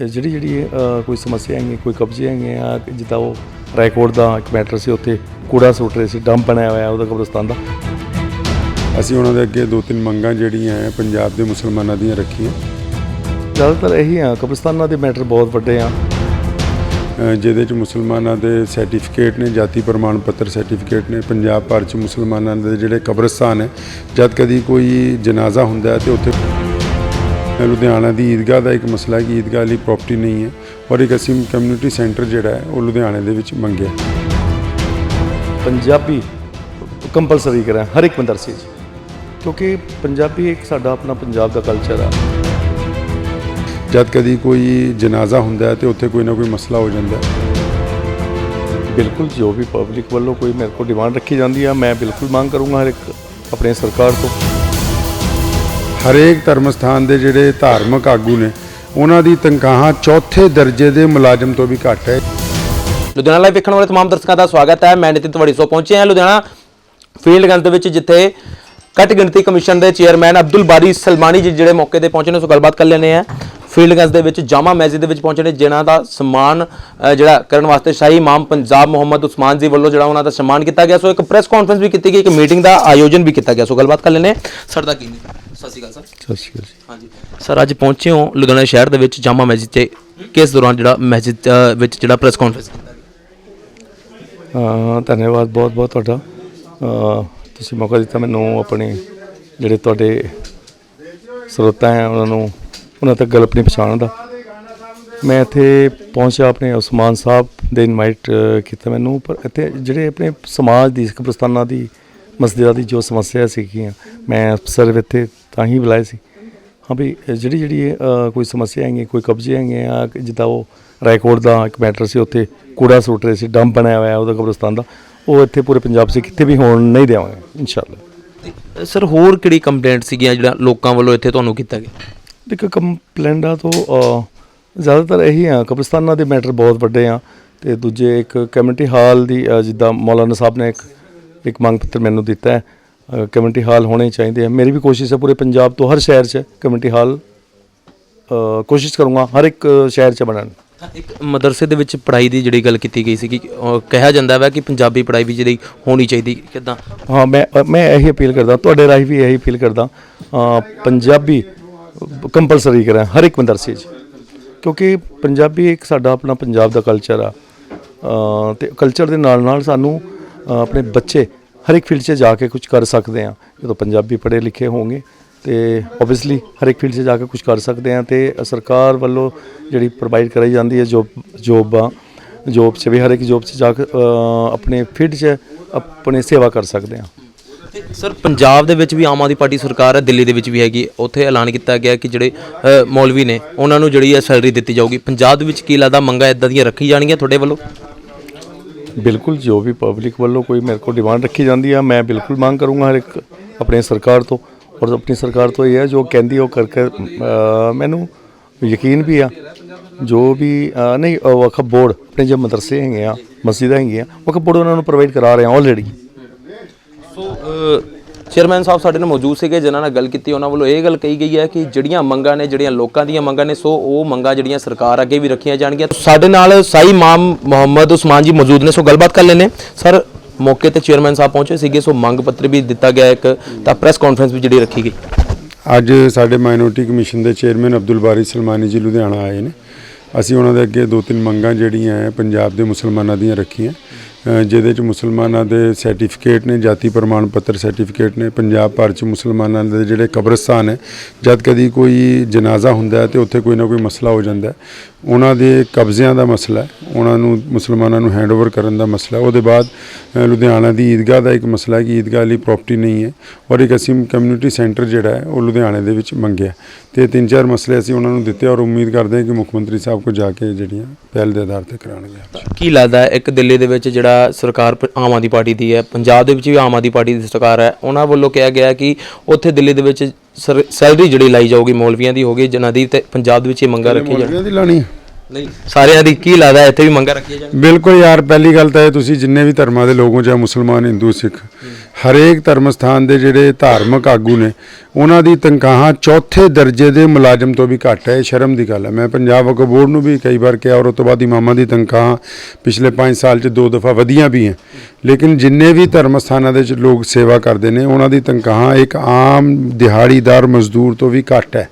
ਜਿਹੜੀ ਜਿਹੜੀ ਕੋਈ ਸਮੱਸਿਆ ਹੈਗੀ ਕੋਈ ਕਬਜ਼ੇ ਹੈਗੇ ਆ ਜਿੱਦਾਂ ਉਹ ਰਾਏਕੋਟ ਦਾ ਇੱਕ ਮੈਟਰ ਸੀ ਉੱਥੇ ਕੂੜਾ ਸੁੱਟ ਰਹੇ ਸੀ ਡੰਪ ਬਣਾਇਆ ਹੋਇਆ ਉਹਦਾ ਕਬਰਸਤਾਨ ਦਾ। ਅਸੀਂ ਉਹਨਾਂ ਦੇ ਅੱਗੇ ਦੋ ਤਿੰਨ ਮੰਗਾਂ ਜਿਹੜੀਆਂ ਹੈ ਪੰਜਾਬ ਦੇ ਮੁਸਲਮਾਨਾਂ ਦੀਆਂ ਰੱਖੀਆਂ। ਜ਼ਿਆਦਾਤਰ ਇਹੀ ਆ ਕਬਰਸਤਾਨਾਂ ਦੇ ਮੈਟਰ ਬਹੁਤ ਵੱਡੇ ਆ। ਜਿਹਦੇ ਚ ਮੁਸਲਮਾਨਾਂ ਦੇ ਸਰਟੀਫਿਕੇਟ ਨੇ ਜਾਤੀ ਪ੍ਰਮਾਣ ਪੱਤਰ ਸਰਟੀਫਿਕੇਟ ਨੇ ਪੰਜਾਬ ਭਰ ਚ ਮੁਸਲਮਾਨਾਂ ਦੇ ਜਿਹੜੇ ਕਬਰਸਤਾਨ ਹੈ ਜਦ ਕਦੀ ਕੋਈ ਜਨਾਜ਼ਾ ਹੁੰਦਾ ਹੈ ਤੇ ਉੱਥੇ ਲੁਧਿਆਣਾ ਦੀ ਈਦਗਾਹ ਦਾ ਇੱਕ ਮਸਲਾ ਹੈ ਕਿ ਈਦਗਾਹ ਲਈ ਪ੍ਰਾਪਰਟੀ ਨਹੀਂ ਹੈ ਔਰ ਇੱਕ ਅਸੀਂ ਕਮਿਊਨਿਟੀ ਸੈਂਟਰ ਜਿਹੜਾ ਹੈ ਉਹ ਲੁਧਿਆਣੇ ਦੇ ਵਿੱਚ ਮੰਗਿਆ ਪੰਜਾਬੀ ਕੰਪਲਸਰੀ ਕਰਾਂ ਹਰ ਇੱਕ ਮਦਰਸੇ 'ਚ। ਕਿਉਂਕਿ ਪੰਜਾਬੀ ਇੱਕ ਸਾਡਾ ਆਪਣਾ ਪੰਜਾਬ ਦਾ ਕਲਚਰ ਆ। ਜਦ ਕਦੀ ਕੋਈ ਜਨਾਜ਼ਾ ਹੁੰਦਾ ਹੈ ਤੇ ਉੱਥੇ ਕੋਈ ਨਾ ਕੋਈ ਮਸਲਾ ਹੋ ਜਾਂਦਾ ਹੈ। ਬਿਲਕੁਲ ਜੋ ਵੀ ਪਬਲਿਕ ਵੱਲੋਂ ਕੋਈ ਮੇਰੇ ਕੋਲ ਡਿਮਾਂਡ ਰੱਖੀ ਜਾਂਦੀ ਆ ਮੈਂ ਬਿਲਕੁਲ ਮੰਗ ਕਰੂੰਗਾ ਹਰ ਇੱਕ ਆਪਣੇ ਸਰਕਾਰ ਤੋਂ। ਹਰੇਕ ਧਰਮ ਸਥਾਨ ਦੇ ਜਿਹੜੇ ਧਾਰਮਿਕ ਆਗੂ ਨੇ, ਉਹਨਾਂ ਦੀ ਤਨਖਾਹਾਂ ਚੌਥੇ ਦਰਜੇ ਦੇ ਮੁਲਾਜ਼ਮ ਤੋਂ ਵੀ ਘੱਟ ਹੈ। ਲੁਧਿਆਣਾ ਲਾਈਵ ਵੇਖਣ ਵਾਲੇ ਤਮਾਮ ਦਰਸ਼ਕਾਂ ਦਾ ਸਵਾਗਤ ਹੈ। ਮੈਂ ਨਿਤਿਨ ਤੁਹਾਡੀ ਸੋ ਪਹੁੰਚੇ ਹਾਂ। ਲੁਧਿਆਣਾ ਫੀਲਡ ਗੰਜ ਦੇ ਵਿੱਚ ਜਿੱਥੇ ਘੱਟ ਗਿਣਤੀ ਕਮਿਸ਼ਨ ਦੇ ਚੇਅਰਮੈਨ ਅਬਦੁਲ ਬਾਰੀ ਸਲਮਾਨੀ ਜੀ ਜਿਹੜੇ ਮੌਕੇ ਤੇ ਪਹੁੰਚੇ ਨੇ ਸੋ ਗੱਲਬਾਤ ਕਰ ਲੈਣੇ ਆ ਫੀਲਡ ਗੰਜ ਦੇ ਵਿੱਚ ਜਾਮਾ ਮਸਜਿਦ ਦੇ ਵਿੱਚ ਪਹੁੰਚੇ ਨੇ ਜਿਨ੍ਹਾਂ ਦਾ ਸਨਮਾਨ ਜਿਹੜਾ ਕਰਨ ਵਾਸਤੇ ਸ਼ਾਹੀ ਇਮਾਮ ਪੰਜਾਬ ਮੁਹੰਮਦ ਉਸਮਾਨ ਜੀ ਵੱਲੋਂ ਜਿਹੜਾ ਉਹਨਾਂ ਦਾ ਸਨਮਾਨ ਕੀਤਾ ਗਿਆ। ਸੋ ਇੱਕ ਪ੍ਰੈਸ ਕਾਨਫਰੰਸ ਵੀ ਕੀਤੀ ਗਈ ਇੱਕ ਮੀਟਿੰਗ ਦਾ ਆਯੋਜਨ ਵੀ ਕੀਤਾ ਗਿਆ। ਸੋ ਗੱਲਬਾਤ ਕਰ ਲੈਣੇ ਸਰ ਦਾ ਕੀ ਸਤਿ ਸ਼੍ਰੀ ਅਕਾਲ ਸਰ। ਸਤਿ ਸ਼੍ਰੀ ਅਕਾਲ ਜੀ। ਹਾਂਜੀ। ਸਰ ਅੱਜ ਪਹੁੰਚੇ ਹੋ ਲੁਧਿਆਣਾ ਸ਼ਹਿਰ ਦੇ ਵਿੱਚ ਜਾਮਾ ਮਸਜਿਦ ਤੇ। ਕਿਸ ਦੌਰਾਨ ਜਿਹੜਾ ਮਸਜਿਦ ਵਿੱਚ ਜਿਹੜਾ ਪ੍ਰੈਸ ਕਾਨਫਰੰਸ ਕੀਤਾ ਗਿਆ? ਧੰਨਵਾਦ ਬਹੁਤ ਬਹੁਤ ਤੁਹਾਡਾ। ਤੁਸੀਂ ਮੌਕਾ ਦਿੱਤਾ ਮੈਨੂੰ ਆਪਣੇ ਜਿਹੜੇ ਤੁਹਾਡੇ ਸਰੋਤਾ ਹੈ ਉਹਨਾਂ ਨੂੰ ਉਹਨਾਂ ਤੱਕ ਗੱਲ ਆਪਣੀ ਪਛਾਣ ਦਾ। ਮੈਂ ਇੱਥੇ ਪਹੁੰਚਿਆ ਆਪਣੇ ਉਸਮਾਨ ਸਾਹਿਬ ਦੇ ਇਨਵਾਈਟ ਕੀਤਾ ਮੈਨੂੰ, ਪਰ ਇੱਥੇ ਜਿਹੜੇ ਆਪਣੇ ਸਮਾਜ ਦੀ ਕਬਰਸਤਾਨਾਂ ਦੀ, ਮਸਜਿਦਾਂ ਦੀ ਜੋ ਸਮੱਸਿਆ ਸੀਗੀਆਂ, ਮੈਂ ਅਫਸਰ ਇੱਥੇ ਤਾਂ ਹੀ ਬੁਲਾਏ ਸੀ। ਹਾਂ ਵੀ ਜਿਹੜੀ ਜਿਹੜੀ ਕੋਈ ਸਮੱਸਿਆ ਹੈਗੀ ਕੋਈ ਕਬਜ਼ੇ ਹੈਗੇ ਆ ਜਿੱਦਾਂ ਉਹ ਰਾਏਕੋਟ ਦਾ ਇੱਕ ਮੈਟਰ ਸੀ, ਉੱਥੇ ਕੂੜਾ ਸੁੱਟ ਰਹੇ ਸੀ, ਡੰਪ ਬਣਾਇਆ ਹੋਇਆ ਉਹਦਾ ਕਬਰਸਤਾਨ ਦਾ, ਉਹ ਇੱਥੇ ਪੂਰੇ ਪੰਜਾਬ 'ਚ ਕਿਤੇ ਵੀ ਹੋਣ ਨਹੀਂ ਦੇਵਾਂਗੇ, ਇਨਸ਼ਾਅੱਲਾ। ਸਰ, ਹੋਰ ਕਿਹੜੀ ਕੰਪਲੇਂਟ ਸੀਗੀਆਂ ਜਿਹੜਾ ਲੋਕਾਂ ਵੱਲੋਂ ਇੱਥੇ ਤੁਹਾਨੂੰ ਕੀਤਾ ਗਿਆ? ਦੇਖੋ ਕੰਪਲੇਂਟਾਂ ਤੋਂ ਅ, ਜ਼ਿਆਦਾਤਰ ਇਹੀ ਆ ਕਬਰਸਤਾਨਾਂ ਦੇ ਮੈਟਰ ਬਹੁਤ ਵੱਡੇ ਆ ਤੇ ਦੂਜੇ ਇੱਕ ਕਮਿਊਨਿਟੀ ਹਾਲ ਦੀ ਅ, ਜਿੱਦਾਂ ਮੌਲਾਨਾ ਸਾਹਿਬ ਨੇ ਇੱਕ ਇੱਕ ਮੰਗ ਪੱਤਰ ਮੈਨੂੰ ਦਿੱਤਾ ਹੈ ਅ, ਕਮਿਊਨਿਟੀ ਹਾਲ ਹੋਣੇ ਚਾਹੀਦੇ ਆ। ਮੇਰੀ ਵੀ ਕੋਸ਼ਿਸ਼ ਹੈ ਪੂਰੇ ਪੰਜਾਬ ਤੋਂ ਹਰ ਸ਼ਹਿਰ 'ਚ ਕਮਿਊਨਿਟੀ ਹਾਲ ਅ, ਕੋਸ਼ਿਸ਼ ਕਰੂੰਗਾ ਹਰ ਇੱਕ ਸ਼ਹਿਰ 'ਚ ਬਣਨ। ਇੱਕ ਮਦਰਸੇ ਦੇ ਵਿੱਚ ਪੜ੍ਹਾਈ ਦੀ ਜਿਹੜੀ ਗੱਲ ਕੀਤੀ ਗਈ ਸੀ ਕਿ ਕਿਹਾ ਜਾਂਦਾ ਵਾ ਕਿ ਪੰਜਾਬੀ ਪੜ੍ਹਾਈ ਵੀ ਜਿਹੜੀ ਹੋਣੀ ਚਾਹੀਦੀ ਕਿਦਾਂ? ਹਾਂ ਮੈਂ ਮੈਂ ਇਹੀ ਅਪੀਲ ਕਰਦਾ ਤੁਹਾਡੇ ਰਾਹੀਂ ਵੀ ਇਹੀ ਅਪੀਲ ਕਰਦਾ ਅ, ਪੰਜਾਬੀ ਕੰਪਲਸਰੀ ਕਰਾਂ ਹਰ ਇੱਕ ਮਦਰਸੇ 'ਚ। ਕਿਉਂਕਿ ਪੰਜਾਬੀ ਇੱਕ ਸਾਡਾ ਆਪਣਾ ਪੰਜਾਬ ਦਾ ਕਲਚਰ ਆ। ਅ, ਤੇ ਕਲਚਰ ਦੇ ਨਾਲ ਨਾਲ ਸਾਨੂੰ ਅ, ਆਪਣੇ ਬੱਚੇ ਹਰ ਇੱਕ ਫੀਲਡ 'ਚ ਜਾ ਕੇ ਕੁਝ ਕਰ ਸਕਦੇ ਆ। ਜਦੋਂ ਪੰਜਾਬੀ ਪੜ੍ਹੇ ਲਿਖੇ ਹੋਣਗੇ ਤੇ ਓਬਵੀਅਸਲੀ ਹਰ ਇੱਕ ਫੀਲਡ 'ਚ ਜਾ ਕੇ ਕੁਝ ਕਰ ਸਕਦੇ ਆ। ਤੇ ਸਰਕਾਰ ਵੱਲੋਂ ਜਿਹੜੀ ਪ੍ਰੋਵਾਈਡ ਕਰਾਈ ਜਾਂਦੀ ਹੈ ਜੋਬ ਜੋਬ ਆ ਜੋਬ 'ਚ ਵੀ ਹਰ ਇੱਕ ਜੋਬ 'ਚ ਜਾ ਕੇ ਅ, ਆਪਣੇ ਫੀਲਡ 'ਚ ਆਪਣੇ ਸੇਵਾ ਕਰ ਸਕਦੇ ਆ। ਸਰ ਪੰਜਾਬ ਦੇ ਵਿੱਚ ਵੀ ਆਮ ਆਦਮੀ ਪਾਰਟੀ ਸਰਕਾਰ ਹੈ ਦਿੱਲੀ ਦੇ ਵਿੱਚ ਵੀ ਹੈਗੀ ਉੱਥੇ ਐਲਾਨ ਕੀਤਾ ਗਿਆ ਕਿ ਜਿਹੜੇ ਅ, ਮੌਲਵੀ ਨੇ ਉਹਨਾਂ ਨੂੰ ਜਿਹੜੀ ਹੈ ਸੈਲਰੀ ਦਿੱਤੀ ਜਾਊਗੀ। ਪੰਜਾਬ ਦੇ ਵਿੱਚ ਕੀ ਲੱਗਦਾ ਮੰਗਾਂ ਇਦਾਂ ਦੀਆਂ ਰੱਖੀ ਜਾਣਗੀਆਂ ਤੁਹਾਡੇ ਵੱਲੋਂ? ਬਿਲਕੁਲ ਜੋ ਵੀ ਪਬਲਿਕ ਵੱਲੋਂ ਕੋਈ ਮੇਰੇ ਕੋਲ ਡਿਮਾਂਡ ਰੱਖੀ ਜਾਂਦੀ ਆ। ਮੈਂ ਬਿਲਕੁਲ ਮੰਗ ਕਰੂੰਗਾ ਹਰ ਇੱਕ ਆਪਣੇ ਸਰਕਾਰ ਤੋਂ। ਔਰ ਆਪਣੀ ਸਰਕਾਰ ਤੋਂ ਇਹ ਹੈ ਜੋ ਕਹਿੰਦੀ ਉਹ ਕਰਕੇ ਅ, ਮੈਨੂੰ ਯਕੀਨ ਵੀ ਆ ਜੋ ਵੀ ਅ, ਨਹੀਂ ਅ, ਵਕਫ ਬੋਰਡ ਆਪਣੇ ਜੋ ਮਦਰਸੇ ਹੈਗੇ ਆ ਮਸਜਿਦਾਂ ਹੈਗੀਆਂ ਵਕਫ ਬੋਰਡ ਉਹਨਾਂ ਨੂੰ ਪ੍ਰੋਵਾਈਡ ਕਰਾ ਰਹੇ ਆ ਆਲਰੇਡੀ ਸੋ ਚੇਅਰਮੈਨ ਸਾਹਿਬ ਸਾਡੇ ਨਾਲ ਮੌਜੂਦ ਸੀਗੇ, ਜਿਨ੍ਹਾਂ ਨਾਲ ਗੱਲ ਕੀਤੀ, ਉਹਨਾਂ ਵੱਲੋਂ ਇਹ ਗੱਲ ਕਹੀ ਗਈ ਹੈ ਕਿ ਜਿਹੜੀਆਂ ਮੰਗਾਂ ਨੇ, ਜਿਹੜੀਆਂ ਲੋਕਾਂ ਦੀਆਂ ਮੰਗਾਂ ਨੇ, ਸੋ ਉਹ ਮੰਗਾਂ ਜਿਹੜੀਆਂ ਸਰਕਾਰ ਅੱਗੇ ਵੀ ਰੱਖੀਆਂ ਜਾਣਗੀਆਂ। ਸਾਡੇ ਨਾਲ ਸਾਈ ਮਾਮ ਮੁਹੰਮਦ ਉਸਮਾਨ ਜੀ ਮੌਜੂਦ ਨੇ, ਸੋ ਗੱਲਬਾਤ ਕਰ ਲੈਨੇ ਸਰ, ਮੌਕੇ ਤੇ ਚੇਅਰਮੈਨ ਸਾਹਿਬ ਪਹੁੰਚੇ ਸੀਗੇ, ਸੋ ਮੰਗ ਪੱਤਰ ਵੀ ਦਿੱਤਾ ਗਿਆ ਇੱਕ, ਤਾਂ ਪ੍ਰੈਸ ਕਾਨਫਰੰਸ ਵੀ ਜਿਹੜੀ ਰੱਖੀ ਗਈ। ਅੱਜ ਸਾਡੇ ਮਾਈਨੋਰਟੀ ਕਮਿਸ਼ਨ ਦੇ ਚੇਅਰਮੈਨ ਅਬਦੁਲ ਬਾਰੀ ਸਲਮਾਨੀ ਜੀ ਲੁਧਿਆਣਾ ਆਏ ਨੇ। ਅਸੀਂ ਉਹਨਾਂ ਦੇ ਅੱਗੇ ਦੋ ਤਿੰਨ ਮੰਗਾਂ ਜਿਹੜੀਆਂ ਹੈ, ਪੰਜਾਬ ਦੇ ਮੁਸਲਮਾਨਾਂ ਦੀਆਂ ਰੱਖੀਆਂ। ਜਿਹਦੇ ਚ ਮੁਸਲਮਾਨਾਂ ਦੇ ਸਰਟੀਫਿਕੇਟ ਨੇ, ਜਾਤੀ ਪ੍ਰਮਾਣ ਪੱਤਰ ਸਰਟੀਫਿਕੇਟ ਨੇ, ਪੰਜਾਬ ਭਰ ਚ ਮੁਸਲਮਾਨਾਂ ਦੇ ਜਿਹੜੇ ਕਬਰਸਤਾਨ ਹੈ, ਜਦ ਕਦੀ ਕੋਈ ਜਨਾਜ਼ਾ ਹੁੰਦਾ ਹੈ ਤੇ ਉੱਥੇ ਕੋਈ ਨਾ ਕੋਈ ਮਸਲਾ ਹੋ ਜਾਂਦਾ ਹੈ। ਉਹਨਾਂ ਦੇ ਕਬਜ਼ਿਆਂ ਦਾ ਮਸਲਾ ਹੈ, ਉਹਨਾਂ ਨੂੰ ਮੁਸਲਮਾਨਾਂ ਨੂੰ ਹੈਂਡਓਵਰ ਕਰਨ ਦਾ ਮਸਲਾ ਉਹਦੇ ਬਾਅਦ ਲੁਧਿਆਣਾ ਦੀ ਈਦਗਾਹ ਦਾ ਇੱਕ ਮਸਲਾ ਹੈ ਕਿ ਈਦਗਾਹ ਲਈ ਪ੍ਰਾਪਰਟੀ ਨਹੀਂ ਹੈ ਔਰ ਇੱਕ ਅਸੀਂ ਕਮਿਊਨਿਟੀ ਸੈਂਟਰ ਜਿਹੜਾ ਹੈ, ਉਹ ਲੁਧਿਆਣੇ ਦੇ ਵਿੱਚ ਮੰਗਿਆ ਤੇ ਤਿੰਨ ਚਾਰ ਮਸਲੇ ਅਸੀਂ ਉਹਨਾਂ ਨੂੰ ਦਿੱਤੇ ਔਰ ਉਮੀਦ ਕਰਦੇ ਹਾਂ ਕਿ ਮੁੱਖ ਮੰਤਰੀ ਸਾਹਿਬ ਕੋ ਜਾ ਕੇ ਜਿਹੜੀਆਂ ਪਹਿਲ ਦੇ ਆਧਾਰ ਤੇ ਕਰਾਉਣਗੇ। ਕੀ ਲੱਗਦਾ ਇੱਕ ਦਿੱਲੀ ਦੇ ਵਿੱਚ ਜਿਹੜਾ ਸਰਕਾਰ ਪ- ਆਮ ਆਦਮੀ ਪਾਰਟੀ ਦੀ ਹੈ ਪੰਜਾਬ ਦੇ ਵਿੱਚ ਵੀ ਆਮ ਆਦਮੀ ਪਾਰਟੀ ਦੀ ਸਰਕਾਰ ਹੈ ਉਹਨਾਂ ਵੱਲੋਂ ਕਿਹਾ ਗਿਆ ਕਿ ਉੱਥੇ ਦਿੱਲੀ ਦੇ ਵਿੱਚ ਸਰ- ਸੈਲਰੀ ਜਿਹੜੀ ਲਾਈ ਜਾਊਗੀ ਮੌਲਵੀਆਂ ਦੀ ਹੋਗੀ ਜਨਾਂ ਦੀ ਤੇ ਪੰਜਾਬ ਦੇ ਵਿੱਚ ਇਹ ਮੰਗਾਂ ਰੱਖੀਆਂ ਜਾਣ ਮੌਲਵੀਆਂ ਦੀ ਲਾਣੀ ਹੈ। ਨਹੀਂ, ਸਾਰਿਆਂ ਦੀ ਕੀ ਲੱਗਦਾ ਇੱਥੇ ਵੀ ਮੰਗਾਂ ਰੱਖੀਆਂ ਜਾਣ। ਬਿਲਕੁਲ ਯਾਰ, ਪਹਿਲੀ ਗੱਲ ਤਾਂ ਇਹ ਤੁਸੀਂ ਜਿੰਨੇ ਵੀ ਧਰਮਾਂ ਦੇ ਲੋਕ ਹੋ ਚਾਹੇ ਮੁਸਲਮਾਨ, ਹਿੰਦੂ, ਸਿੱਖ, ਹਰੇਕ ਧਰਮ ਸਥਾਨ ਦੇ ਜਿਹੜੇ ਧਾਰਮਿਕ ਆਗੂ ਨੇ, ਉਹਨਾਂ ਦੀ ਤਨਖਾਹਾਂ ਚੌਥੇ ਦਰਜੇ ਦੇ ਮੁਲਾਜ਼ਮ ਤੋਂ ਵੀ ਘੱਟ ਹੈ, ਇਹ ਸ਼ਰਮ ਦੀ ਗੱਲ ਹੈ। ਮੈਂ ਪੰਜਾਬ ਵਕਫ ਬੋਰਡ ਨੂੰ ਵੀ ਕਈ ਵਾਰ ਕਿਹਾ, ਔਰ ਉਸ ਤੋਂ ਬਾਅਦ ਇਮਾਮਾਂ ਦੀ ਤਨਖਾਹ ਪਿਛਲੇ 5 ਸਾਲ 'ਚ ਦੋ ਦਫਾ ਵਧੀਆਂ ਵੀ ਹੈ। ਲੇਕਿਨ ਜਿੰਨੇ ਵੀ ਧਰਮ ਸਥਾਨਾਂ ਦੇ ਵਿੱਚ ਲੋਕ ਸੇਵਾ ਕਰਦੇ ਨੇ, ਉਹਨਾਂ ਦੀ ਤਨਖਾਹਾਂ ਇੱਕ ਆਮ ਦਿਹਾੜੀਦਾਰ ਮਜ਼ਦੂਰ ਤੋਂ ਵੀ ਘੱਟ ਹੈ।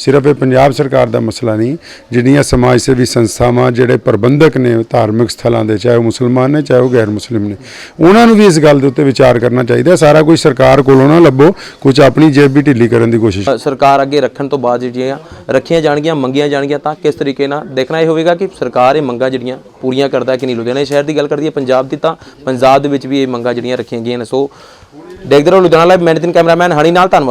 ਸਿਰਫ ਇਹ ਪੰਜਾਬ ਸਰਕਾਰ ਦਾ ਮਸਲਾ ਨਹੀਂ ਜਿਹੜੀਆਂ ਸਮਾਜ ਸੇਵੀ ਸੰਸਥਾਵਾਂ, ਜਿਹੜੇ ਪ੍ਰਬੰਧਕ ਨੇ ਧਾਰਮਿਕ ਸਥਲਾਂ ਦੇ, ਚਾਹੇ ਉਹ ਮੁਸਲਮਾਨ ਨੇ, ਚਾਹੇ ਉਹ ਗੈਰ ਮੁਸਲਿਮ ਨੇ, ਉਹਨਾਂ ਨੂੰ ਵੀ ਇਸ ਗੱਲ ਦੇ ਉੱਤੇ ਵਿਚਾਰ ਕਰਨਾ ਚਾਹੀਦਾ ਸਾਰਾ ਕੁਝ ਸਰਕਾਰ ਕੋਲੋਂ ਨਾ ਲੱਭੋ, ਕੁਝ ਆਪਣੀ ਜੇਬ ਵੀ ਢਿੱਲੀ ਕਰਨ ਦੀ ਕੋਸ਼ਿਸ਼ ਸਰਕਾਰ ਅੱਗੇ ਰੱਖਣ ਤੋਂ ਬਾਅਦ ਜਿਹੜੀਆਂ ਰੱਖੀਆਂ ਜਾਣਗੀਆਂ, ਮੰਗੀਆਂ ਜਾਣਗੀਆਂ, ਤਾਂ ਕਿਸ ਤਰੀਕੇ ਨਾਲ ਦੇਖਣਾ ਇਹ ਹੋਵੇਗਾ ਕਿ ਸਰਕਾਰ ਇਹ ਮੰਗਾਂ ਜਿਹੜੀਆਂ ਪੂਰੀਆਂ ਕਰਦਾ ਕਿ ਨਹੀਂ? ਲੁਧਿਆਣਾ ਸ਼ਹਿਰ ਦੀ ਗੱਲ ਕਰਦੀ ਹੈ, ਪੰਜਾਬ ਦੀ ਤਾਂ ਪੰਜਾਬ ਦੇ ਵਿੱਚ ਵੀ ਇਹ ਮੰਗਾਂ ਜਿਹੜੀਆਂ ਰੱਖੀਆਂ ਗਈਆਂ ਨੇ। ਸੋ ਦੇਖਦੇ ਰਹੋ ਲੁਧਿਆਣਾ ਲਾਈਵ ਮੈਂ ਕੈਮਰਾਮੈਨ, ਹਣੀ ਨਾਲ ਧੰਨਵਾਦ।